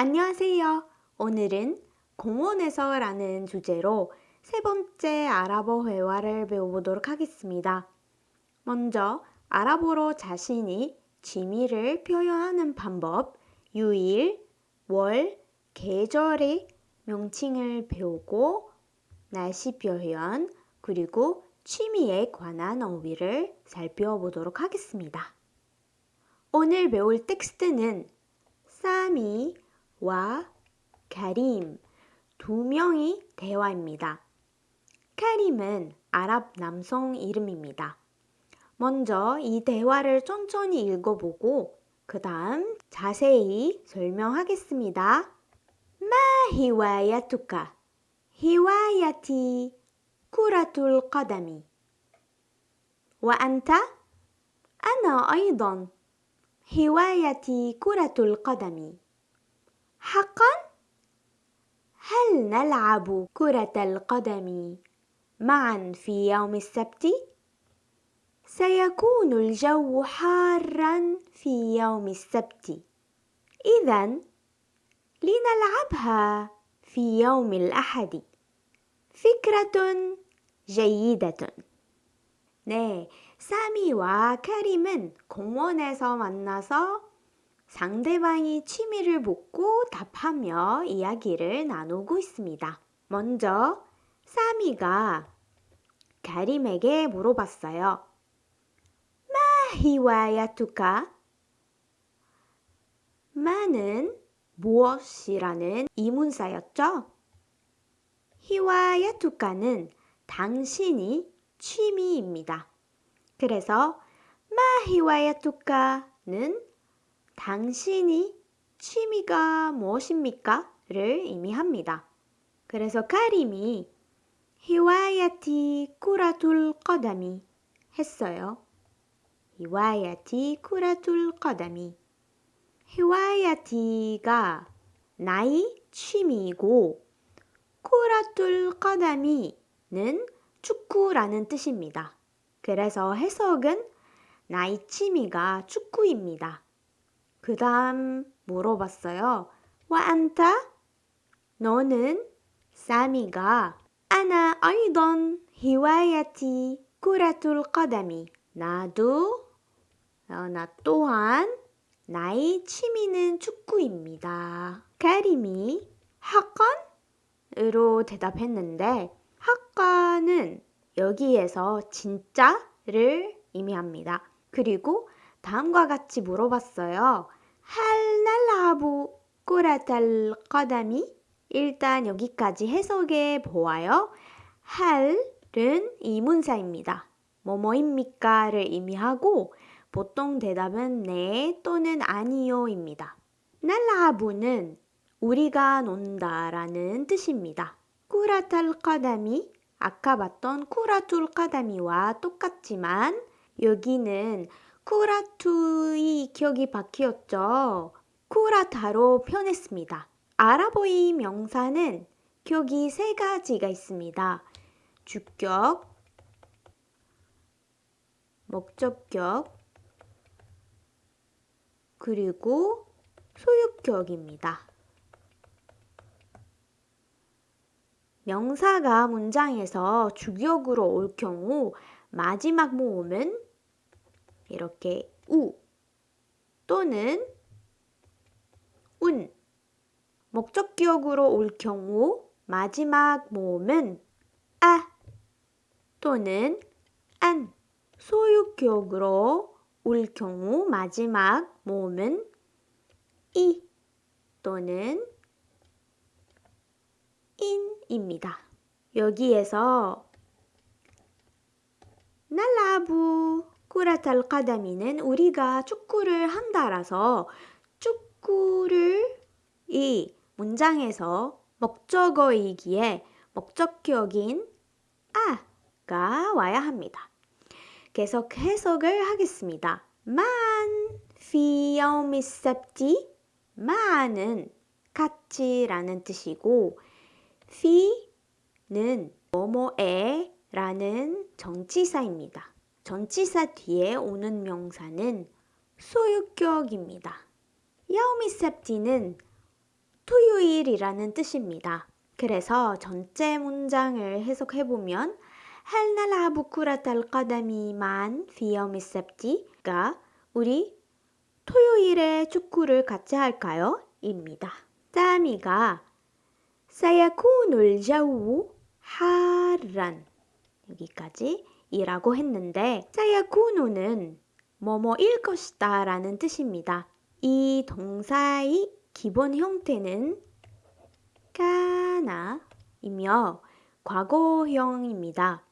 안녕하세요. 오늘은 공원에서 라는 주제로 세 번째 아랍어 회화를 배워보도록 하겠습니다. 먼저 아랍어로 자신이 취미를 표현하는 방법, 유일, 월, 계절의 명칭을 배우고 날씨 표현, 그리고 취미에 관한 어휘를 살펴보도록 하겠습니다. 오늘 배울 텍스트는 사미 와 카림 두 명의 대화입니다. 카림은 아랍 남성 이름입니다. 먼저 이 대화를 천천히 읽어보고 그 다음 자세히 설명하겠습니다. 마 히와야투카 히와야티 쿠라툴 qaدمي وأنت أنا أيضا هوايتي كرة القدم حقا هل نلعب كرة القدم معا في يوم السبت سيكون الجو حارا في يوم السبت اذا لنلعبها في يوم الاحد فكره جيده 네, 사미와 카림은 공원에서 만나서 상대방이 취미를 묻고 답하며 이야기를 나누고 있습니다. 먼저 사미가 카림에게 물어봤어요. 마 히와 야투카? 마는 무엇이라는 이문사였죠? 히와 야투카는 당신이 취미입니다. 그래서 마히와 야투카는 당신이 취미가 무엇입니까? 를 의미합니다. 그래서 카림이 히와야티 쿠라툴 거다미 했어요. 히와야티 쿠라툴 거다미 히와야티가 나의 취미고 쿠라툴 거다미는 축구라는 뜻입니다. 그래서 해석은 나의 취미가 축구입니다. 그 다음 물어봤어요. 와 안타? 너는 사미가 아이던 히와야티 쿠라툴 qadami 나도 어, 나 또한 나의 취미는 축구입니다. 카림이 학건으로 대답했는데 학과는 여기에서 진짜를 의미합니다. 그리고 다음과 같이 물어봤어요. 할 날라부 꾸라탈 거다미 일단 여기까지 해석해 보아요. 할은 이문사입니다. 뭐뭐입니까를 의미하고 보통 대답은 네 또는 아니요입니다. 날라부는 우리가 논다라는 뜻입니다. 쿠라탈 까다미 아까 봤던 쿠라툴 까다미와 똑같지만 여기는 쿠라투의 기억이 바뀌었죠. 쿠라타로 표현했습니다. 아랍어의 명사는 격이 세 가지가 있습니다. 주격, 목적격, 그리고 소유격입니다. 명사가 문장에서 주격으로 올 경우 마지막 모음은 이렇게 우 또는 운. 목적격으로 올 경우 마지막 모음은 아 또는 안. 소유격으로 올 경우 마지막 모음은 이 또는 인입니다. 여기에서 날라부 쿠라탈 까다미는 우리가 축구를 한다라서 축구를 이 문장에서 목적어이기에 목적격인 아가 와야 합니다. 계속 해석을 하겠습니다. 만 fi 여미 셉티 만은 같이라는 뜻이고 fi는 뭐뭐에 라는 정치사입니다. 전치사 뒤에 오는 명사는 소유격입니다. 야오미셉티는 토요일이라는 뜻입니다. 그래서 전체 문장을 해석해 보면 할 날아 부쿠라탈 까다미만 피어미셉티가 우리 토요일에 축구를 같이 할까요? 입니다. 짜미가 사야쿠놀 자우 하란 여기까지 이라고 했는데 사야쿠노는 뭐뭐일 것이다 라는 뜻입니다. 이 동사의 기본 형태는 까나이며 과거형입니다.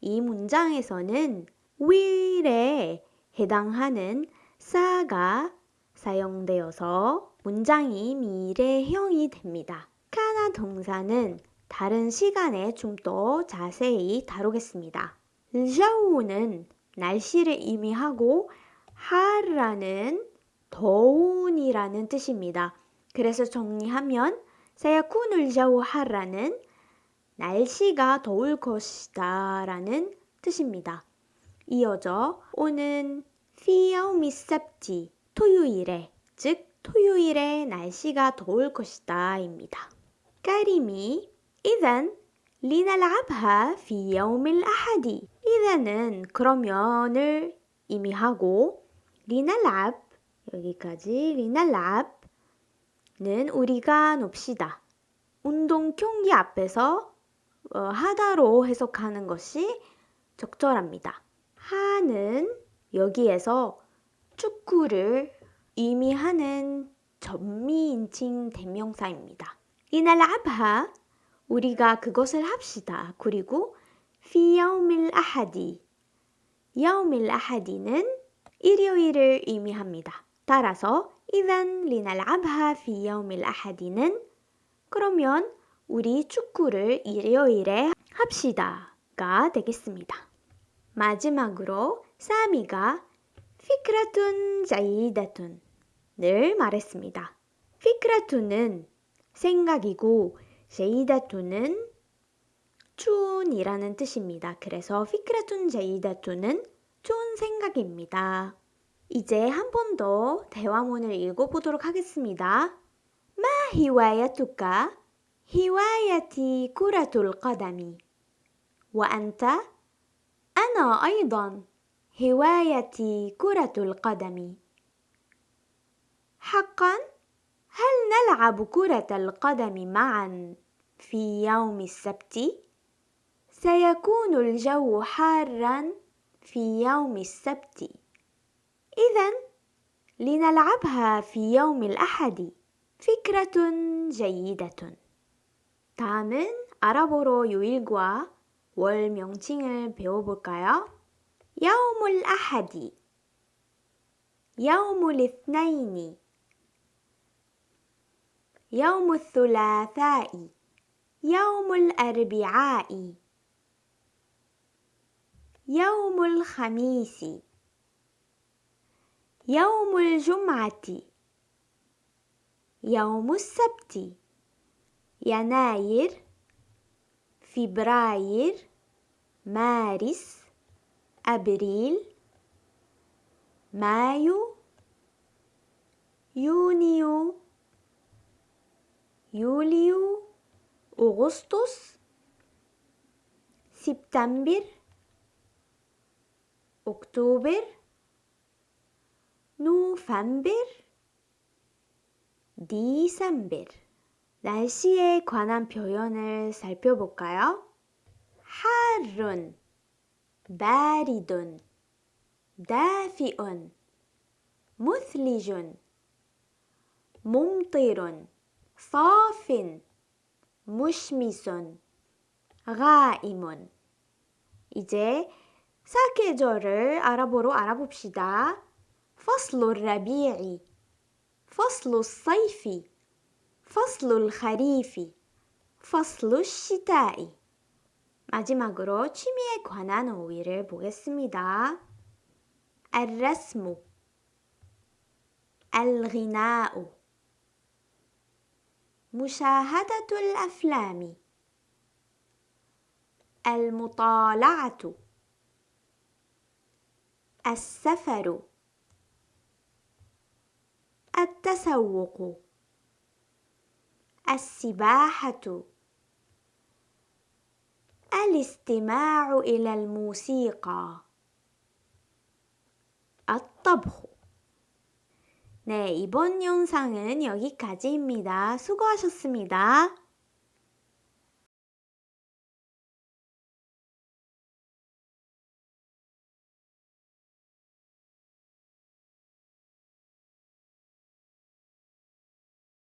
이 문장에서는 will에 해당하는 사가 사용되어서 문장이 미래형이 됩니다. 카나 동사는 다른 시간에 좀 더 자세히 다루겠습니다. 샤우는 날씨를 의미하고 하라는 더운이라는 뜻입니다. 그래서 정리하면 사야쿤을 샤우하라는 날씨가 더울 것이다 라는 뜻입니다. 이어져 오는 피아오미 셉지 토요일에 즉 토요일에 날씨가 더울 것이다 입니다. 까림이 이젠 لنلعبها في يوم الأحد 이제는 그러면을 의미하고 لنلعب 여기까지 لنلعb는 우리가 놉시다. 운동 경기 앞에서 어, 하다로 해석하는 것이 적절합니다. 하는 여기에서 축구를 의미하는 전미인칭 대명사입니다. لنلعبها 우리가 그것을 합시다. 그리고 في يوم الأحد يوم الأحد는 일요일을 의미합니다. 따라서 إذن لنلعبها في يوم الأحد는 그러면 우리 축구를 일요일에 합시다가 되겠습니다. 마지막으로 사미가 피크라툰 자이다툰을 말했습니다. 피크라툰은 생각이고 제이다투는 춘이라는 뜻입니다. 그래서 피크라툰 제이다투는 좋은 생각입니다. 이제 한 번 더 대화문을 읽어보도록 하겠습니다. 마 히와야투까? 히와야티 쿠라tul qadami. وأنت? أنا أيضا هوايتي كرة القدم. حقا؟ هل نلعب كرة القدم معا في يوم السبت؟ سيكون الجو حارا في يوم السبت. إذا لنلعبها في يوم الأحد. فكرة جيدة. 다음은 아랍어로 요일과 월 명칭을 배워볼까요? يوم الأحد يوم الاثنين يوم الثلاثاء يوم الأربعاء. يوم الخميس. يوم الجمعة. يوم السبت. يناير فبراير مارس أبريل مايو يونيو يوليو. أغسطس سبتمبر أكتوبر 노반벨 디셈벨 날씨에 관한 표현을 살펴볼까요? 하룬 바리돈 다피온 무슬리 무시미손, 가이몬. 이제 사계절을 아랍어로 알아봅시다. فصل الربيع فصل الصيف فصل الخريف فصل الشتاء 마지막으로 취미에 관한 어휘를 보겠습니다. الرسم الغناء مشاهدة الأفلام. المطالعة. السفر. التسوق. السباحة. الاستماع إلى الموسيقى. الطبخ. 네, 이번 영상은 여기까지입니다. 수고하셨습니다.